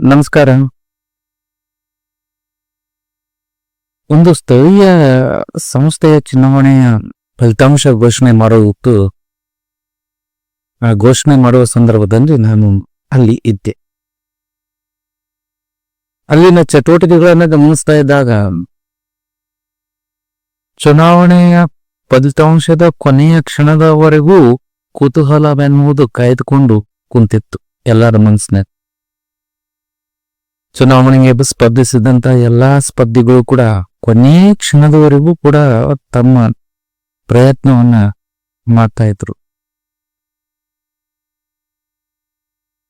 ನಮಸ್ಕಾರ. ಒಂದು ಸ್ಥಳೀಯ ಸಂಸ್ಥೆಯ ಚುನಾವಣೆಯ ಫಲಿತಾಂಶ ಘೋಷಣೆ ಮಾಡುವುದು ಘೋಷಣೆ ಮಾಡುವ ಸಂದರ್ಭದಲ್ಲಿ ನಾನು ಅಲ್ಲಿ ಇದ್ದೆ. ಅಲ್ಲಿನ ಚಟುವಟಿಕೆಗಳನ್ನು ಗಮನಿಸ್ತಾ ಇದ್ದಾಗ, ಚುನಾವಣೆಯ ಫಲಿತಾಂಶದ ಕೊನೆಯ ಕ್ಷಣದವರೆಗೂ ಕುತೂಹಲವೆನ್ನುವುದು ಕಾಯ್ದುಕೊಂಡು ಕುಂತಿತ್ತು ಎಲ್ಲರ ಮನಸ್ಸಿನ ಚುನಾವಣೆಗೆ ಸ್ಪರ್ಧಿಸಿದಂತ ಎಲ್ಲಾ ಸ್ಪರ್ಧಿಗಳು ಕೂಡ ಕೊನೆ ಕ್ಷಣದವರೆಗೂ ಕೂಡ ತಮ್ಮ ಪ್ರಯತ್ನವನ್ನ ಮಾಡ್ತಾ ಇದ್ರು.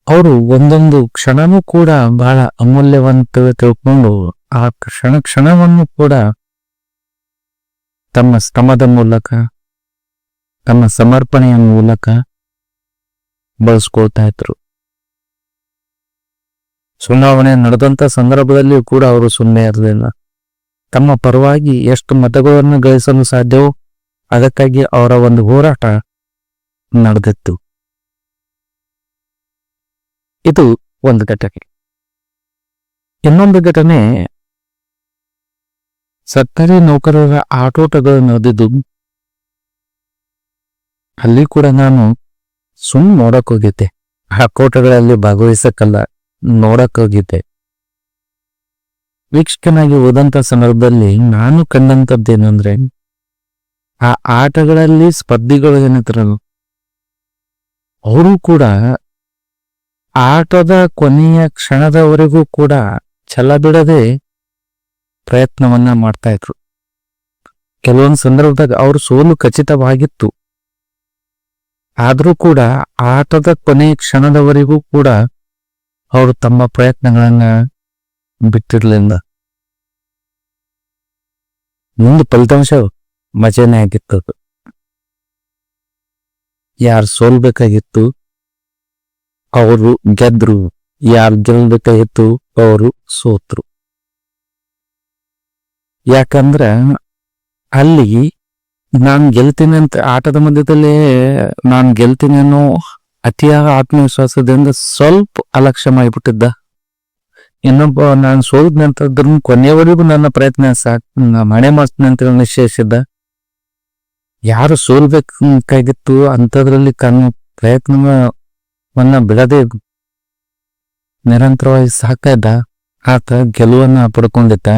ಅವರು ಒಂದೊಂದು ಕ್ಷಣನೂ ಕೂಡ ಬಹಳ ಅಮೂಲ್ಯವಂತ ತಿಳ್ಕೊಂಡು ಆ ಕ್ಷಣ ಕ್ಷಣವನ್ನು ಕೂಡ ತಮ್ಮ ಶ್ರಮದ ಮೂಲಕ, ತಮ್ಮ ಸಮರ್ಪಣೆಯ ಮೂಲಕ ಬಳಸ್ಕೊಳ್ತಾ ಇದ್ರು. ಚುನಾವಣೆ ನಡೆದಂತ ಸಂದರ್ಭದಲ್ಲಿಯೂ ಕೂಡ ಅವರು ಸುಮ್ಮನೆ ಇರಲಿಲ್ಲ. ತಮ್ಮ ಪರವಾಗಿ ಎಷ್ಟು ಮತಗಳನ್ನು ಗಳಿಸಲು ಸಾಧ್ಯವೋ ಅದಕ್ಕಾಗಿ ಅವರ ಒಂದು ಹೋರಾಟ ನಡೆದಿತ್ತು. ಇದು ಒಂದು ಘಟನೆ. ಇನ್ನೊಂದು ಘಟನೆ, ಸರ್ಕಾರಿ ನೌಕರರ ಆಟೋಟಗಳು ನಡೆದಿದ್ದು, ಅಲ್ಲಿ ಕೂಡ ನಾನು ಸುಮ್ ನೋಡಕ್ ಹೋಗಿದ್ದೆ. ಕೋಟಗಳಲ್ಲಿ ಭಾಗವಹಿಸಕ್ಕಲ್ಲ ನೋಡಕ್ ಹೋಗಿದ್ದೆ ವೀಕ್ಷಕನಾಗಿ ಹೋದಂತ ಸಂದರ್ಭದಲ್ಲಿ ನಾನು ಕಂಡಂತದ್ದೇನೆಂದ್ರೆ ಆ ಆಟಗಳಲ್ಲಿ ಸ್ಪರ್ಧಿಗಳು ಏನಿದ್ರಲ್ಲ ಅವರು ಕೂಡ ಆಟದ ಕೊನೆಯ ಕ್ಷಣದವರೆಗೂ ಕೂಡ ಛಲ ಬಿಡದೆ ಪ್ರಯತ್ನವನ್ನ ಮಾಡ್ತಾ ಇದ್ರು ಕೆಲವೊಂದು ಸಂದರ್ಭದಾಗ ಅವ್ರ ಸೋಲು ಖಚಿತವಾಗಿತ್ತು. ಆದ್ರೂ ಕೂಡ ಆಟದ ಕೊನೆಯ ಕ್ಷಣದವರೆಗೂ ಕೂಡ ಅವರು ತಮ್ಮ ಪ್ರಯತ್ನಗಳನ್ನ ಬಿಟ್ಟಿರ್ಲಿಲ್ಲ. ಮುಂದೆ ಫಲಿತಾಂಶ ಮಜಾನೇ ಆಗಿತ್ತು ಅದು. ಯಾರು ಸೋಲ್ಬೇಕಾಗಿತ್ತು, ಅವರು ಗೆದ್ರು. ಯಾರು ಗೆಲ್ಲಬೇಕಾಗಿತ್ತು, ಅವರು ಸೋತ್ರು. ಯಾಕಂದ್ರ ಅಲ್ಲಿ ನಾನು ಗೆಲ್ತೀನಿ ಅಂತ ಆಟದ ಮಧ್ಯದಲ್ಲಿ ನಾನು ಗೆಲ್ತೀನಿ ಅನ್ನೋ ಅತಿಯಾದ ಆತ್ಮವಿಶ್ವಾಸದಿಂದ ಸ್ವಲ್ಪ ಅಲಕ್ಷ್ಯ ಮಾಡಿಬಿಟ್ಟಿದ್ದ. ಇನ್ನೊಬ್ಬ ನಾನು ಸೋದ್ ನಂತರದ ಕೊನೆಯವರೆಗೂ ನನ್ನ ಪ್ರಯತ್ನ ಸಾಕ್ ಮಣೆ ಮಾಡ್ತೀನಿ ಅಂತ ನಿಶ್ಚಯಿಸಿದ್ದ. ಯಾರು ಸೋಲ್ಬೇಕಾಗಿತ್ತು ಅಂಥದ್ರಲ್ಲಿ ಕನ್ನ ಪ್ರಯತ್ನವನ್ನ ಬಿಡದೆ ನಿರಂತರವಾಗಿ ಇದ್ದ ಆತ ಗೆಲುವನ್ನ ಪಡ್ಕೊಂಡಿದ್ದ.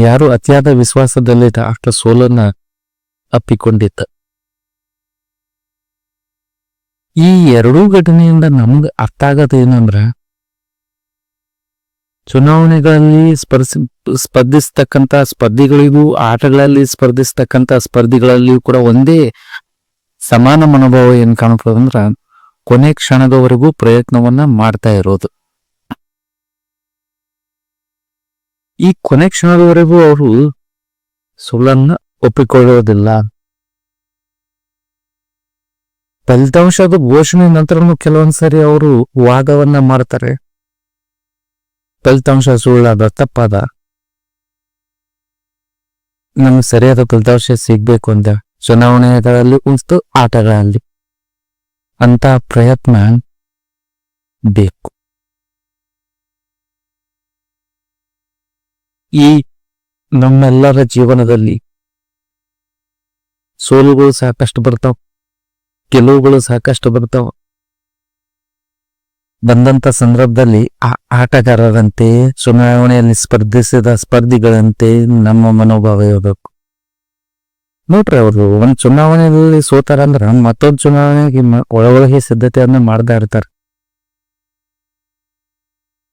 ಯಾರು ಅತಿಯಾದ ವಿಶ್ವಾಸದಲ್ಲಿದ್ದ ಆತ ಸೋಲನ್ನ ಅಪ್ಪಿಕೊಂಡಿದ್ದ. ಈ ಎರಡೂ ಘಟನೆಯಿಂದ ನಮ್ಗೆ ಅರ್ಥ ಆಗತ್ತೆ ಏನಂದ್ರ, ಚುನಾವಣೆಗಳಲ್ಲಿ ಸ್ಪರ್ಸಿ, ಸ್ಪರ್ಧಿಸ್ತಕ್ಕಂಥ ಸ್ಪರ್ಧಿಗಳಿಗೂ, ಆಟಗಳಲ್ಲಿ ಸ್ಪರ್ಧಿಸ್ತಕ್ಕಂಥ ಸ್ಪರ್ಧಿಗಳಲ್ಲಿಯೂ ಕೂಡ ಒಂದೇ ಸಮಾನ ಮನೋಭಾವ ಏನ್ ಕಾಣ್ತದಂದ್ರ ಕೊನೆ ಕ್ಷಣದವರೆಗೂ ಪ್ರಯತ್ನವನ್ನ ಮಾಡ್ತಾ ಇರೋದು. ಈ ಕೊನೆ ಕ್ಷಣದವರೆಗೂ ಅವರು ಸುಳ್ಳನ್ನ ಒಪ್ಪಿಕೊಳ್ಳೋದಿಲ್ಲ. ಫಲಿತಾಂಶದ ಘೋಷಣೆ ನಂತರನು ಕೆಲವೊಂದ್ಸರಿ ಅವರು ವಾದವನ್ನ ಮಾಡ್ತಾರೆ. ಫಲಿತಾಂಶ ಸುಳ್ಳಾದ, ತಪ್ಪಾದ. ನಮ್ಗೆ ಸರಿಯಾದ ಫಲಿತಾಂಶ ಸಿಗ್ಬೇಕು ಅಂತ ಚುನಾವಣೆಗಳಲ್ಲಿ ಉಂಟು ಆಟಗಳಲ್ಲಿ. ಅಂತ ಪ್ರಯತ್ನ ಬೇಕು. ಈ ನಮ್ಮೆಲ್ಲರ ಜೀವನದಲ್ಲಿ ಸೋಲುಗಳು ಸಾಕಷ್ಟು ಬರ್ತಾವ. ಗೆಲುವುಗಳು ಸಾಕಷ್ಟು ಬರ್ತಾವ ಬಂದಂತ ಸಂದರ್ಭದಲ್ಲಿ ಆ ಆಟಗಾರರಂತೆ, ಚುನಾವಣೆಯಲ್ಲಿ ಸ್ಪರ್ಧಿಸಿದ ಸ್ಪರ್ಧಿಗಳಂತೆ ನಮ್ಮ ಮನೋಭಾವ ಇರಬೇಕು. ನೋಡ್ರಿ ಅವರು ಒಂದ್ ಚುನಾವಣೆಯಲ್ಲಿ ಸೋತಾರ ಅಂದ್ರ ಮತ್ತೊಂದ್ ಚುನಾವಣೆಗೆ ಒಳಗೊಳಗೆ ಸಿದ್ಧತೆಯನ್ನ ಮಾಡ್ತಾ ಇರ್ತಾರೆ.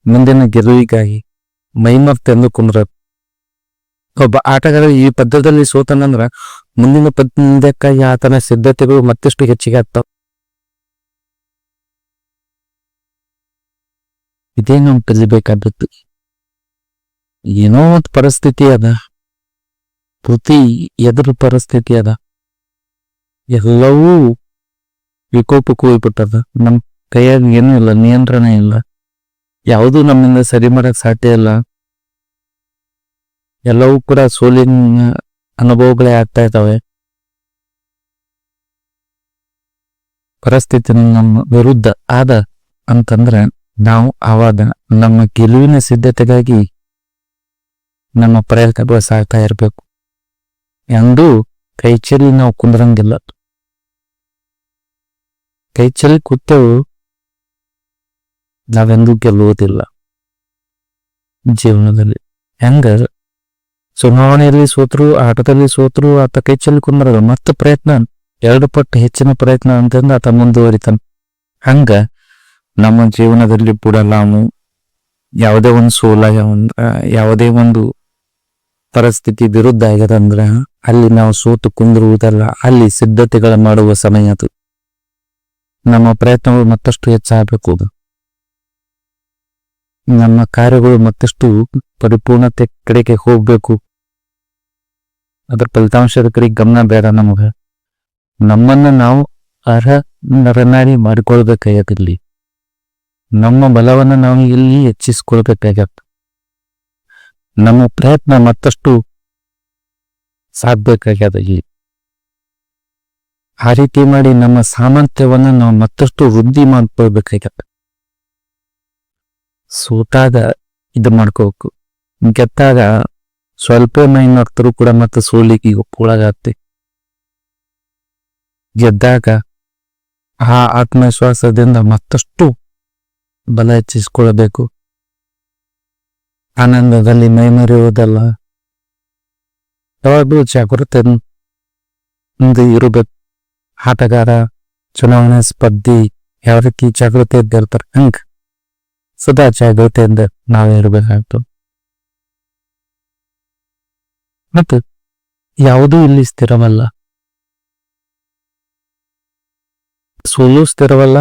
ಮುಂದಿನ ಗೆಲುವಿಗಾಗಿ ಮೈಮರ್ತೆಂದು ಕುಂದ್ರ ಒಬ್ಬ ಆಟಗಾರ ಈ ಪದ್ಯದಲ್ಲಿ ಸೋತನಂದ್ರ ಮುಂದಿನ ಪಂದ್ಯಕ್ಕಾಗಿ ಆತನ ಸಿದ್ಧತೆಗಳು ಮತ್ತಷ್ಟು ಹೆಚ್ಚಿಗೆ ಆಗ್ತಾವ. ಇದೇ ನಾವು ಕಲಿಬೇಕಾದದ್ದು? ಏನೋ ಒಂದು ಪರಿಸ್ಥಿತಿ ಅದ. ಪ್ರತಿ ಎದುರು ಪರಿಸ್ಥಿತಿ ಅದ. ಎಲ್ಲವೂ ವಿಕೋಪಕ್ಕೆ ಹೋಗ್ಬಿಟ್ಟದ ನಮ್ಮ ಕೈಯಾಗ ಏನೂ ಇಲ್ಲ, ನಿಯಂತ್ರಣ ಇಲ್ಲ. ಯಾವುದೂ ನಮ್ಮಿಂದ ಸರಿ ಮಾಡಕ್ ಸಾಧ್ಯ ಇಲ್ಲ. ಎಲ್ಲವೂ ಕೂಡ ಸೋಲಿನ ಅನುಭವಗಳೇ ಆಗ್ತಾ ಇದ್ದಾವೆ. ಪರಿಸ್ಥಿತಿ ನಮ್ಮ ವಿರುದ್ಧ ಆದ ಅಂತಂದ್ರೆ ನಾವು ಆವಾಗ ನಮ್ಮ ಗೆಲುವಿನ ಸಿದ್ಧತೆಗಾಗಿ ನಮ್ಮ ಪ್ರಯತ್ನಗಳು ಸಾಗ್ತಾ ಇರಬೇಕು. ಎಂದೂ ಕೈ ಚೆಲ್ಲಿ ನಾವು ಕುಂದ್ರಂಗಿಲ್ಲ. ಕೈ ಚೆಲ್ಲಿ ಕೂತೆವು ನಾವೆಂದೂ ಗೆಲ್ಲುವುದಿಲ್ಲ. ಜೀವನದಲ್ಲಿ ಹೆಂಗ ಚುನಾವಣೆಯಲ್ಲಿ ಸೋತರು, ಆಟದಲ್ಲಿ ಸೋತರು, ಆತ ಕೈ ಚೆಲ್ಲಿ ಕುಂದ್ರದ ಮತ್ತೆ ಪ್ರಯತ್ನ, ಎರಡು ಪಟ್ಟು ಹೆಚ್ಚಿನ ಪ್ರಯತ್ನ ಅಂತಂದು ಆತ ಮುಂದುವರಿತಾನ. ಹಂಗ ನಮ್ಮ ಜೀವನದಲ್ಲಿ ಕೂಡ ನಾವು ಯಾವುದೇ ಒಂದು ಸೋಲ ಯಾವ- ಯಾವುದೇ ಒಂದು ಪರಿಸ್ಥಿತಿ ವಿರುದ್ಧ ಆಗ್ಯದಂದ್ರ ಅಲ್ಲಿ ನಾವು ಸೋತು ಕುಂದಿರುವುದಲ್ಲ, ಅಲ್ಲಿ ಸಿದ್ಧತೆಗಳ ಮಾಡುವ ಸಮಯ ಅದು. ನಮ್ಮ ಪ್ರಯತ್ನಗಳು ಮತ್ತಷ್ಟು ಹೆಚ್ಚಾಗಬೇಕು ನಮ್ಮ ಕಾರ್ಯಗಳು ಮತ್ತಷ್ಟು ಪರಿಪೂರ್ಣತೆ ಕಡೆಗೆ ಹೋಗ್ಬೇಕು. ಅದರ ಫಲಿತಾಂಶದ ಕಡೆಗೆ ಗಮನ ಬೇಡ ನಮಗೆ. ನಮ್ಮನ್ನ ನಾವು ಅರ್ಹ ನರನಾರಿ ಮಾಡಿಕೊಳ್ಬೇಕಾಗಿರ್ಲಿ ನಮ್ಮ ಬಲವನ್ನ ನಾವು ಇಲ್ಲಿ ಹೆಚ್ಚಿಸ್ಕೊಳ್ಬೇಕಾಗತ್ತ ನಮ್ಮ ಪ್ರಯತ್ನ ಮತ್ತಷ್ಟು ಸಾಧಬೇಕಾಗ್ಯದ ಇಲ್ಲಿ. ಆ ರೀತಿ ಮಾಡಿ ನಮ್ಮ ಸಾಮರ್ಥ್ಯವನ್ನ ನಾವು ಮತ್ತಷ್ಟು ವೃದ್ಧಿ ಮಾಡ್ಕೊಳ್ಬೇಕಾಗತ್ತ. ಸೋತಾಗ ಇದು ಮಾಡ್ಕೋಬೇಕು. ಗೆದ್ದಾಗ ಸ್ವಲ್ಪ ಮೈನರ್ತರು ಕೂಡ ಮತ್ತೆ ಸೋಲಿಗೆ ಒಳಗಾಗ್ತಿ ಗೆದ್ದಾಗ ಆ ಆತ್ಮವಿಶ್ವಾಸದಿಂದ ಮತ್ತಷ್ಟು ಬಲ ಹೆಚ್ಚಿಸಿಕೊಳ್ಳಬೇಕು ಆನಂದದಲ್ಲಿ ಮೈಮರೆಯುವುದಲ್ಲ. ಯಾವಾಗಲೂ ಜಾಗೃತಿ ಇರಬೇಕು. ಆಟಗಾರ, ಚುನಾವಣಾ ಸ್ಪರ್ಧಿ ಯಾವ ರೀತಿ ಜಾಗೃತಿ ಇರ್ತಾರೆ, ಹಂಗ ಸದಾ ಜಾಗೃತಿಯಿಂದ ನಾವೇ ಇರಬೇಕಾಗ್ತದೆ. ಮತ್ತು ಯಾವುದೂ ಇಲ್ಲಿ ಸ್ಥಿರವಲ್ಲ. ಸೋಲು ಸ್ಥಿರವಲ್ಲ,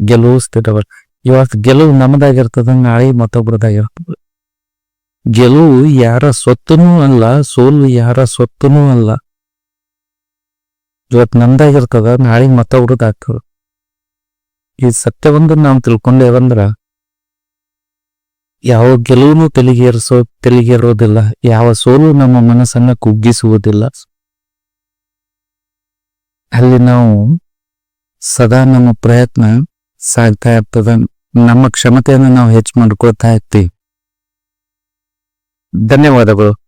ಗೆಲುವು ಸ್ಥಿರವಲ್ಲ. ಇವತ್ತು ಗೆಲುವು ನಮ್ಮದಾಗಿರ್ತದ ನಾಳೆ ಮತ್ತೊಬ್ಬರದಾಗಿರ್ತದೆ ಗೆಲುವು ಯಾರ ಸ್ವತ್ತನೂ ಅಲ್ಲ, ಸೋಲು ಯಾರ ಸ್ವತ್ತನೂ ಅಲ್ಲ. ಇವತ್ತು ನಮ್ದಾಗಿರ್ತದ, ನಾಳೆ ಮತ್ತೊಬ್ರದಾಗ್ತದ. ಈ ಸತ್ಯವೊಂದನ್ನು ನಾವು ತಿಳ್ಕೊಂಡೇವಂದ್ರ ಯಾವ ಗೆಲುವನ್ನು ತೆಲಿಗೇರಿಸೋ, ತೆಲಿಗೇರೋದಿಲ್ಲ, ಯಾವ ಸೋಲು ನಮ್ಮ ಮನಸ್ಸನ್ನ ಕುಗ್ಗಿಸುವುದಿಲ್ಲ. ಅಲ್ಲಿ ನಾವು ಸದಾ ನಮ್ಮ ಪ್ರಯತ್ನ ಸಾಗ್ತಾ ಇರ್ತದ. ನಮ್ಮ ಕ್ಷಮತೆಯನ್ನು ನಾವು ಹೆಚ್ಚು ಮಾಡ್ಕೊಳ್ತಾ ಇರ್ತೀವಿ. ಧನ್ಯವಾದಗಳು.